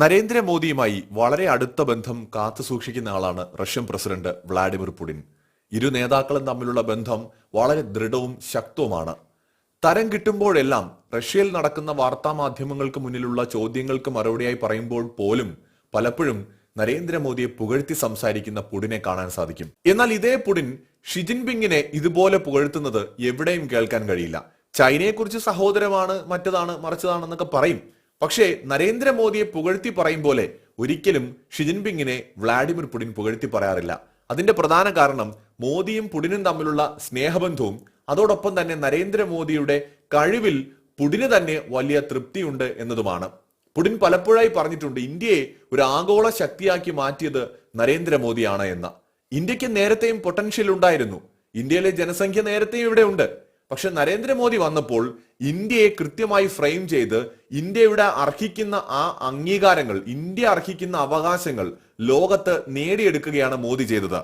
നരേന്ദ്രമോദിയുമായി വളരെ അടുത്ത ബന്ധം കാത്തു സൂക്ഷിക്കുന്ന ആളാണ് റഷ്യൻ പ്രസിഡന്റ് വ്ളാഡിമിർ പുടിൻ. ഇരു നേതാക്കളും തമ്മിലുള്ള ബന്ധം വളരെ ദൃഢവും ശക്തവുമാണ്. തരം കിട്ടുമ്പോഴെല്ലാം റഷ്യയിൽ നടക്കുന്ന വാർത്താ മാധ്യമങ്ങൾക്ക് മുന്നിലുള്ള ചോദ്യങ്ങൾക്ക് മറുപടിയായി പറയുമ്പോൾ പോലും പലപ്പോഴും നരേന്ദ്രമോദിയെ പുകഴ്ത്തി സംസാരിക്കുന്ന പുടിനെ കാണാൻ സാധിക്കും. എന്നാൽ ഇതേ പുടിൻ ഷി ജിൻപിങ്ങിനെ ഇതുപോലെ പുകഴ്ത്തുന്നത് എവിടെയും കേൾക്കാൻ കഴിയില്ല. ചൈനയെക്കുറിച്ച് സഹോദരമാണ് മറ്റതാണ് മറിച്ചതാണെന്നൊക്കെ പറയും. പക്ഷേ നരേന്ദ്രമോദിയെ പുകഴ്ത്തി പറയും പോലെ ഒരിക്കലും ഷി ജിൻപിങ്ങിനെ വ്ളാഡിമിർ പുടിൻ പുകഴ്ത്തി പറയാറില്ല. അതിന്റെ പ്രധാന കാരണം മോദിയും പുടിനും തമ്മിലുള്ള സ്നേഹബന്ധവും അതോടൊപ്പം തന്നെ നരേന്ദ്രമോദിയുടെ കഴിവിൽ പുടിന് തന്നെ വലിയ തൃപ്തിയുണ്ട് എന്നതുമാണ്. പുടിൻ പലപ്പോഴായി പറഞ്ഞിട്ടുണ്ട് ഇന്ത്യയെ ഒരു ആഗോള ശക്തിയാക്കി മാറ്റിയത് നരേന്ദ്രമോദിയാണ് എന്ന്. ഇന്ത്യയ്ക്ക് നേരത്തെയും പൊട്ടൻഷ്യൽ ഉണ്ടായിരുന്നു. ഇന്ത്യയിലെ ജനസംഖ്യ നേരത്തെയും ഇവിടെ ഉണ്ട്. പക്ഷെ നരേന്ദ്രമോദി വന്നപ്പോൾ ഇന്ത്യയെ കൃത്യമായി ഫ്രെയിം ചെയ്ത് ഇന്ത്യയുടെ അർഹിക്കുന്ന ആ അംഗീകാരങ്ങൾ ഇന്ത്യ അർഹിക്കുന്ന അവകാശങ്ങൾ ലോകത്ത് നേടിയെടുക്കുകയാണ് മോദി ചെയ്തത്.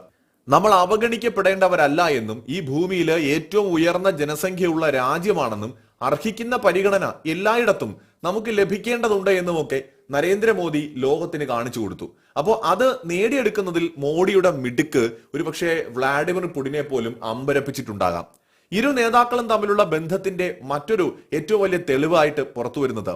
നമ്മൾ അവഗണിക്കപ്പെടേണ്ടവരല്ല എന്നും ഈ ഭൂമിയിൽ ഏറ്റവും ഉയർന്ന ജനസംഖ്യയുള്ള രാജ്യമാണെന്നും അർഹിക്കുന്ന പരിഗണന എല്ലായിടത്തും നമുക്ക് ലഭിക്കേണ്ടതുണ്ട് എന്നുമൊക്കെ നരേന്ദ്രമോദി ലോകത്തിന് കാണിച്ചു കൊടുത്തു. അപ്പോൾ അത് നേടിയെടുക്കുന്നതിൽ മോഡിയുടെ മിടുക്ക് ഒരുപക്ഷെ വ്ളാഡിമിർ പുടിനെ പോലും അമ്പരപ്പിച്ചിട്ടുണ്ടാകാം. ഇരു നേതാക്കളും തമ്മിലുള്ള ബന്ധത്തിന്റെ മറ്റൊരു ഏറ്റവും വലിയ തെളിവായിട്ട് പുറത്തു വരുന്നത്.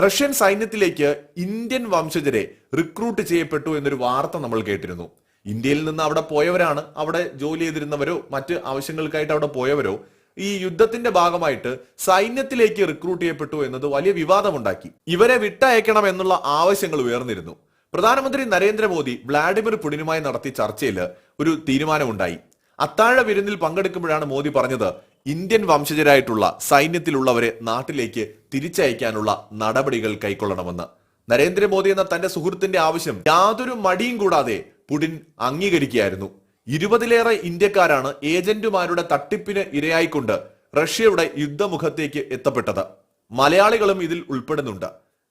റഷ്യൻ സൈന്യത്തിലേക്ക് ഇന്ത്യൻ വംശജരെ റിക്രൂട്ട് ചെയ്യപ്പെട്ടു എന്നൊരു വാർത്ത നമ്മൾ കേട്ടിരുന്നു. ഇന്ത്യയിൽ നിന്ന് അവിടെ പോയവരാണ് അവിടെ ജോലി ചെയ്തിരുന്നവരോ മറ്റ് ആവശ്യങ്ങൾക്കായിട്ട് അവിടെ പോയവരോ ഈ യുദ്ധത്തിന്റെ ഭാഗമായിട്ട് സൈന്യത്തിലേക്ക് റിക്രൂട്ട് ചെയ്യപ്പെട്ടു എന്നത് വലിയ വിവാദമുണ്ടാക്കി. ഇവരെ വിട്ടയക്കണം എന്നുള്ള ആവശ്യങ്ങൾ ഉയർന്നിരുന്നു. പ്രധാനമന്ത്രി നരേന്ദ്രമോദി വ്ളാഡിമിർ പുടിനുമായി നടത്തിയ ചർച്ചയിൽ ഒരു തീരുമാനമുണ്ടായി. അത്താഴ വിരുന്നിൽ പങ്കെടുക്കുമ്പോഴാണ് മോദി പറഞ്ഞത് ഇന്ത്യൻ വംശജരായിട്ടുള്ള സൈന്യത്തിലുള്ളവരെ നാട്ടിലേക്ക് തിരിച്ചയക്കാനുള്ള നടപടികൾ കൈക്കൊള്ളണമെന്ന്. നരേന്ദ്രമോദി എന്ന തന്റെ സുഹൃത്തിന്റെ ആവശ്യം യാതൊരു മടിയും കൂടാതെ പുടിൻ അംഗീകരിക്കുകയായിരുന്നു. ഇരുപതിലേറെ ഇന്ത്യക്കാരാണ് ഏജന്റുമാരുടെ തട്ടിപ്പിന് ഇരയായിക്കൊണ്ട് റഷ്യയുടെ യുദ്ധമുഖത്തേക്ക് എത്തപ്പെട്ടത്. മലയാളികളും ഇതിൽ ഉൾപ്പെടുന്നുണ്ട്.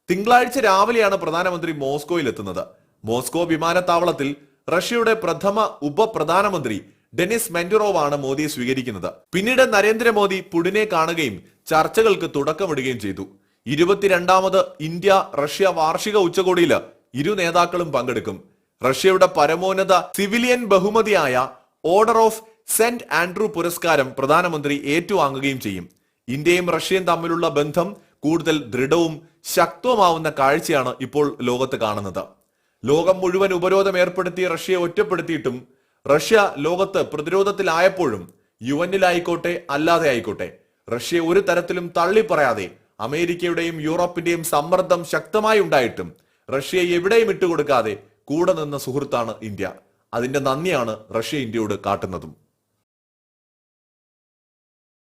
തിങ്കളാഴ്ച രാവിലെയാണ് പ്രധാനമന്ത്രി മോസ്കോയിൽ എത്തുന്നത് മോസ്കോ വിമാനത്താവളത്തിൽ റഷ്യയുടെ പ്രഥമ ഉപപ്രധാനമന്ത്രി ഡെനിസ് ആണ് മോദിയെ സ്വീകരിക്കുന്നത്. പിന്നീട് നരേന്ദ്രമോദി പുടിനെ കാണുകയും ചർച്ചകൾക്ക് തുടക്കമിടുകയും ചെയ്തു. ഇരുപത്തിരണ്ടാമത് ഇന്ത്യ റഷ്യ വാർഷിക ഉച്ചകോടിയിൽ ഇരു നേതാക്കളും പങ്കെടുക്കും. റഷ്യയുടെ പരമോന്നത സിവിലിയൻ ബഹുമതിയായ ഓർഡർ ഓഫ് സെന്റ് ആൻഡ്രൂ പുരസ്കാരം പ്രധാനമന്ത്രി ഏറ്റുവാങ്ങുകയും ചെയ്യും. ഇന്ത്യയും റഷ്യയും തമ്മിലുള്ള ബന്ധം കൂടുതൽ ദൃഢവും ശക്തവുമാവുന്ന കാഴ്ചയാണ് ഇപ്പോൾ ലോകത്ത് കാണുന്നത്. ലോകം മുഴുവൻ ഉപരോധം ഏർപ്പെടുത്തി റഷ്യയെ ഒറ്റപ്പെടുത്തിയിട്ടും റഷ്യ ലോകത്ത് പ്രതിരോധത്തിലായപ്പോഴും യു എന്നിലായിക്കോട്ടെ അല്ലാതെ ആയിക്കോട്ടെ. റഷ്യ ഒരു തരത്തിലും തള്ളി പറയാതെ അമേരിക്കയുടെയും യൂറോപ്പിന്റെയും സമ്മർദ്ദം ശക്തമായി ഉണ്ടായിട്ടും റഷ്യയെ എവിടെയും ഇട്ടുകൊടുക്കാതെ കൂടെ നിന്ന സുഹൃത്താണ് ഇന്ത്യ. അതിന്റെ നന്ദിയാണ് റഷ്യ ഇന്ത്യയോട് കാട്ടുന്നതും.